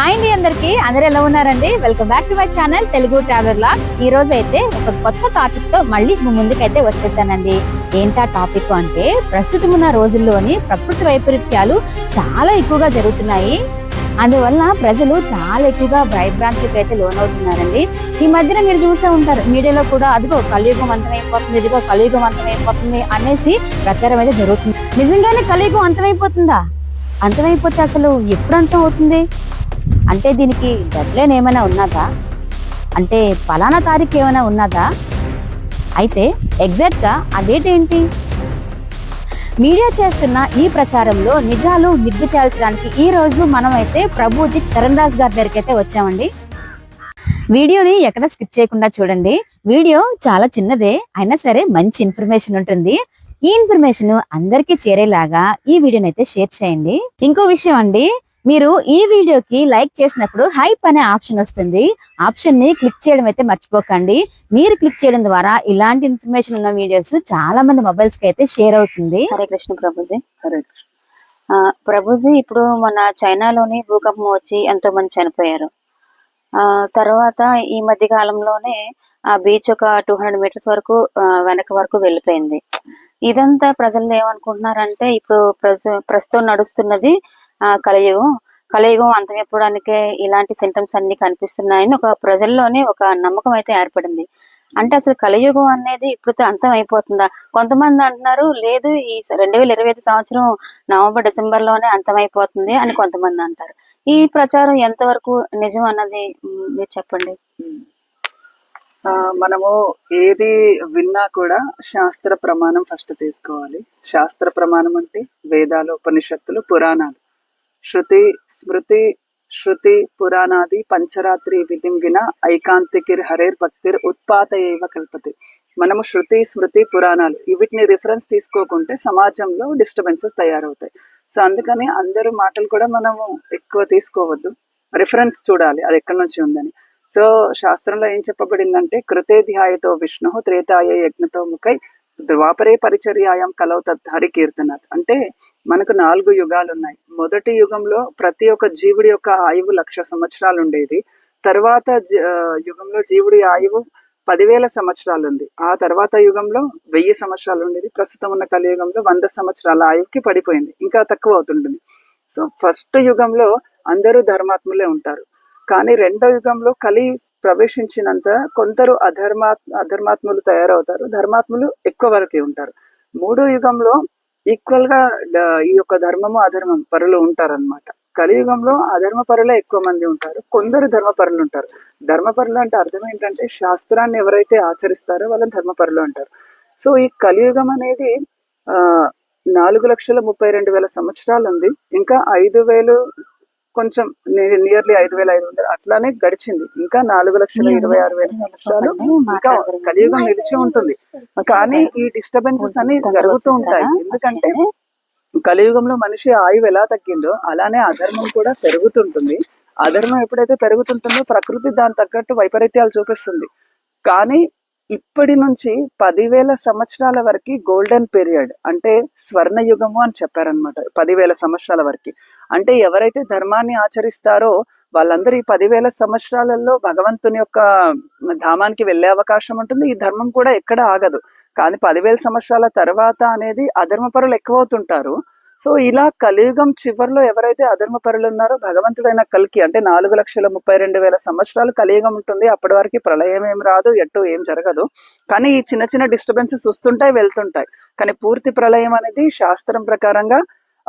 Hi అండి అందరికి. అందరు ఎలా ఉన్నారండి? Welcome back to my channel Telugu travel blogs ఈ రోజు అయితే ఒక కొత్త టాపిక్తో మళ్ళీ మీ ముందుకైతే వచ్చేసానండి. ఏంటా టాపిక్ అంటే ప్రస్తుతం ఉన్న రోజుల్లోని ప్రకృతి వైపరీత్యాలు చాలా ఎక్కువగా జరుగుతున్నాయి. అందువల్ల ప్రజలు చాలా ఎక్కువగా భయభ్రాంతికి అయితే లోనవుతున్నారండి. ఈ మధ్యన మీరు చూసే ఉంటారు మీడియాలో కూడా అదిగో కలియుగం అంతమైపోతుంది ఇదిగో కలియుగం అంతమైపోతుంది అనేసి ప్రచారం అయితే జరుగుతుంది. నిజంగానే కలియుగం అంతమైపోతుందా? అంతమైపోతే అసలు ఎప్పుడు అంతం అవుతుంది? అంటే దీనికి డెడ్లైన్ ఏమైనా ఉన్నదా? అంటే ఫలానా తారీఖు ఏమైనా ఉన్నదా? అయితే ఎగ్జాక్ట్గా అదేట్ ఆ డేట్ ఏంటి? మీడియా చేస్తున్న ఈ ప్రచారంలో నిజాలు నిగ్గు తేల్చడానికి ఈ రోజు మనమైతే అయితే ప్రభుజీ రాజ్ గారి దగ్గరికి అయితే వచ్చామండి. వీడియోని ఎక్కడ స్కిప్ చేయకుండా చూడండి. వీడియో చాలా చిన్నదే అయినా సరే మంచి ఇన్ఫర్మేషన్ ఉంటుంది. ఈ ఇన్ఫర్మేషన్ అందరికీ చేరేలాగా ఈ వీడియోని అయితే షేర్ చేయండి. ఇంకో విషయం అండి మీరు ఈ వీడియోకి లైక్ చేసినప్పుడు హైప్ అనే ఆప్షన్ వస్తుంది. ఆప్షన్ని క్లిక్ చేయడం అయితే మర్చిపోకండి. మీరు క్లిక్ చేయడం ద్వారా ఇలాంటి ఇన్ఫర్మేషన్ ఉన్న వీడియోస్ చాలా మంది మొబైల్స్కి అయితే షేర్ అవుతుంది. హరే కృష్ణ ప్రభుజీ. హరే కృష్ణ. ఆ, ప్రభుజీ ఇప్పుడు మన చైనాలోని భూకంపం వచ్చి ఎంతో మంది చనిపోయారు. ఆ తర్వాత ఈ మధ్య కాలంలోనే ఆ బీచ్ ఒక టూ హండ్రెడ్ మీటర్స్ వరకు వెనక వరకు వెళ్ళిపోయింది. ఇదంతా ప్రజలు ఏమనుకుంటున్నారంటే ఇప్పుడు ప్రజ- ప్రస్తుతం నడుస్తున్నది కలియుగం. కలియుగం అంతమైపోవడానికే ఇలాంటి సింటమ్స్ అన్ని కనిపిస్తున్నాయని ఒక ప్రజల్లోనే ఒక నమ్మకం అయితే ఏర్పడింది. అంటే అసలు కలియుగం అనేది ఇప్పుడు అంతం అయిపోతుందా? కొంతమంది అంటున్నారు లేదు ఈ రెండు వేల ఇరవై ఐదు సంవత్సరం నవంబర్ డిసెంబర్లోనే అంతమైపోతుంది అని కొంతమంది అంటారు. ఈ ప్రచారం ఎంతవరకు నిజం అన్నది మీరు చెప్పండి. ఆ, మనము ఏది విన్నా కూడా శాస్త్ర ప్రమాణం ఫస్ట్ తీసుకోవాలి. శాస్త్ర ప్రమాణం అంటే వేదాలు ఉపనిషత్తులు పురాణాలు. శృతి స్మృతి శృతి పురాణాది పంచరాత్రి విధిం విన ఐకాంతికిర్ హరేర్ భక్తిర్ ఉత్పాత ఏవ కల్పతి. మనము శృతి స్మృతి పురాణాలు వీటిని రిఫరెన్స్ తీసుకోకుంటే సమాజంలో డిస్టర్బెన్సెస్ తయారవుతాయి. సో అందుకని అందరూ మాటలు కూడా మనము ఎక్కువ తీసుకోవద్దు. రిఫరెన్స్ చూడాలి అది ఎక్కడి నుంచి ఉందని. సో శాస్త్రంలో ఏం చెప్పబడిందంటే కృతే ధ్యాయతో విష్ణు త్రేతాయ యజ్ఞతో ముఖై ద్వాపరే పరిచర్యాయం కలవు తద్ధరి కీర్తనాథ్ అంటే మనకు నాలుగు యుగాలు ఉన్నాయి మొదటి యుగంలో ప్రతి ఒక్క జీవుడి యొక్క ఆయువు లక్ష సంవత్సరాలు ఉండేది తర్వాత జ- యుగంలో జీవుడి ఆయువు పదివేల సంవత్సరాలు ఉంది ఆ తర్వాత యుగంలో వెయ్యి సంవత్సరాలు ఉండేది ప్రస్తుతం ఉన్న కలియుగంలో వంద సంవత్సరాల ఆయువుకి పడిపోయింది. ఇంకా తక్కువ అవుతుంటుంది. సో ఫస్ట్ యుగంలో అందరూ ధర్మాత్ములే ఉంటారు. కానీ రెండో యుగంలో కలి ప్రవేశించినంత కొందరు అధర్మా అధర్మాత్ములు తయారవుతారు. ధర్మాత్ములు ఎక్కువ వరకు ఉంటారు. మూడో యుగంలో ఈక్వల్గా ఈ యొక్క ధర్మము అధర్మం పరులు ఉంటారన్నమాట. కలియుగంలో అధర్మ పరులే ఎక్కువ మంది ఉంటారు. కొందరు ధర్మపరులు ఉంటారు. ధర్మపరులు అంటే అర్థం ఏంటంటే శాస్త్రాన్ని ఎవరైతే ఆచరిస్తారో వాళ్ళని ధర్మపరులు అంటారు. సో ఈ కలియుగం అనేది ఆ నాలుగు లక్షల ముప్పై రెండు వేల సంవత్సరాలు ఉంది. ఇంకా ఐదు వేలు కొంచెం నియర్లీ ఐదు వేల ఐదు వందలు అట్లానే గడిచింది. ఇంకా నాలుగు లక్షల ఇరవై ఆరు వేల సంవత్సరాలు ఇంకా కలియుగం నిలిచి ఉంటుంది. కానీ ఈ డిస్టర్బెన్సెస్ అన్ని జరుగుతూ ఉంటాయి. ఎందుకంటే కలియుగంలో మనిషి ఆయువు ఎలా తగ్గిందో అలానే అధర్మం కూడా పెరుగుతుంటుంది. అధర్మం ఎప్పుడైతే పెరుగుతుంటుందో ప్రకృతి దాని తగ్గట్టు వైపరీత్యాలు చూపిస్తుంది. కానీ ఇప్పటి నుంచి పదివేల సంవత్సరాల వరకు గోల్డెన్ పీరియడ్ అంటే స్వర్ణ యుగము అని చెప్పారనమాట పదివేల సంవత్సరాల వరకు. అంటే ఎవరైతే ధర్మాన్ని ఆచరిస్తారో వాళ్ళందరూ ఈ పదివేల సంవత్సరాలలో భగవంతుని యొక్క ధామానికి వెళ్ళే అవకాశం ఉంటుంది. ఈ ధర్మం కూడా ఎక్కడ ఆగదు. కానీ పదివేల సంవత్సరాల తర్వాత అనేది అధర్మపరులు ఎక్కువ అవుతుంటారు సో ఇలా కలియుగం చివరిలో ఎవరైతే అధర్మపరులు ఉన్నారో భగవంతుడైన కలికి అంటే నాలుగు లక్షల ముప్పై రెండు వేల సంవత్సరాలు కలియుగం ఉంటుంది. అప్పటి వరకు ప్రళయం ఏం రాదు ఎటు ఏం జరగదు. కానీ ఈ చిన్న చిన్న డిస్టర్బెన్సెస్ వస్తుంటాయి వెళ్తుంటాయి. కానీ పూర్తి ప్రళయం అనేది శాస్త్రం ప్రకారంగా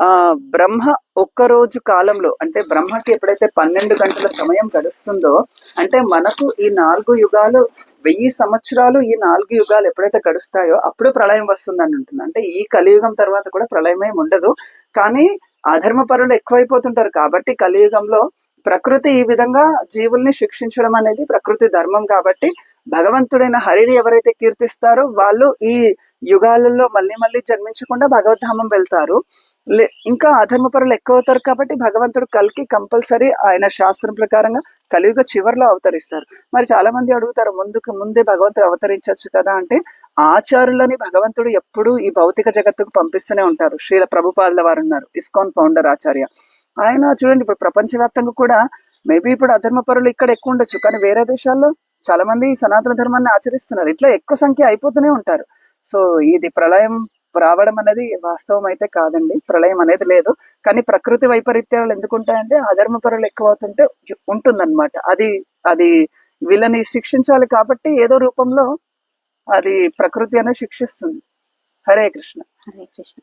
ఆ బ్రహ్మ ఒక్క రోజు కాలంలో అంటే బ్రహ్మకి ఎప్పుడైతే పన్నెండు గంటల సమయం గడుస్తుందో అంటే మనకు ఈ నాలుగు యుగాలు వెయ్యి సంవత్సరాలు ఈ నాలుగు యుగాలు ఎప్పుడైతే గడుస్తాయో అప్పుడు ప్రళయం వస్తుందని ఉంటుంది. అంటే ఈ కలియుగం తర్వాత కూడా ప్రళయం ఏమి ఉండదు. కానీ అధర్మ పరులు ఎక్కువైపోతుంటారు కాబట్టి కలియుగంలో ప్రకృతి ఈ విధంగా జీవుల్ని శిక్షించడం అనేది ప్రకృతి ధర్మం కాబట్టి భగవంతుడైన హరిని ఎవరైతే కీర్తిస్తారో వాళ్ళు ఈ యుగాలలో మళ్ళీ మళ్ళీ జన్మించకుండా భగవద్ధామం వెళ్తారు. ఇంకా అధర్మపరులు ఎక్కువ అవుతారు కాబట్టి భగవంతుడు కలికి కంపల్సరీ ఆయన శాస్త్రం ప్రకారంగా కలియుగ చివరిలో అవతరిస్తారు. మరి చాలా మంది అడుగుతారు ముందుకు ముందే భగవంతుడు అవతరించవచ్చు కదా అంటే ఆచారులని భగవంతుడు ఎప్పుడూ ఈ భౌతిక జగత్తుకు పంపిస్తూనే ఉంటారు. శ్రీల ప్రభుపాదుల వారు ఉన్నారు ఇస్కాన్ ఫౌండర్ ఆచార్య. ఆయన చూడండి ఇప్పుడు ప్రపంచవ్యాప్తంగా కూడా మేబీ ఇప్పుడు అధర్మ పరులు ఇక్కడ ఎక్కువ ఉండొచ్చు కానీ వేరే దేశాల్లో చాలా మంది సనాతన ధర్మాన్ని ఆచరిస్తున్నారు. ఇట్లా ఎక్కువ సంఖ్య అయిపోతూనే ఉంటారు. సో ఇది ప్రళయం రావడం అనేది వాస్తవం అయితే కాదండి. ప్రళయం అనేది లేదు. కానీ ప్రకృతి వైపరీత్యాలు ఎందుకు ఉంటాయంటే అధర్మ పరులు ఎక్కువ అవుతుంటే ఉంటుందన్నమాట. అది అది వీళ్ళని శిక్షించాలి కాబట్టి ఏదో రూపంలో అది ప్రకృతి అనేది శిక్షిస్తుంది. హరే కృష్ణ. హరే కృష్ణ.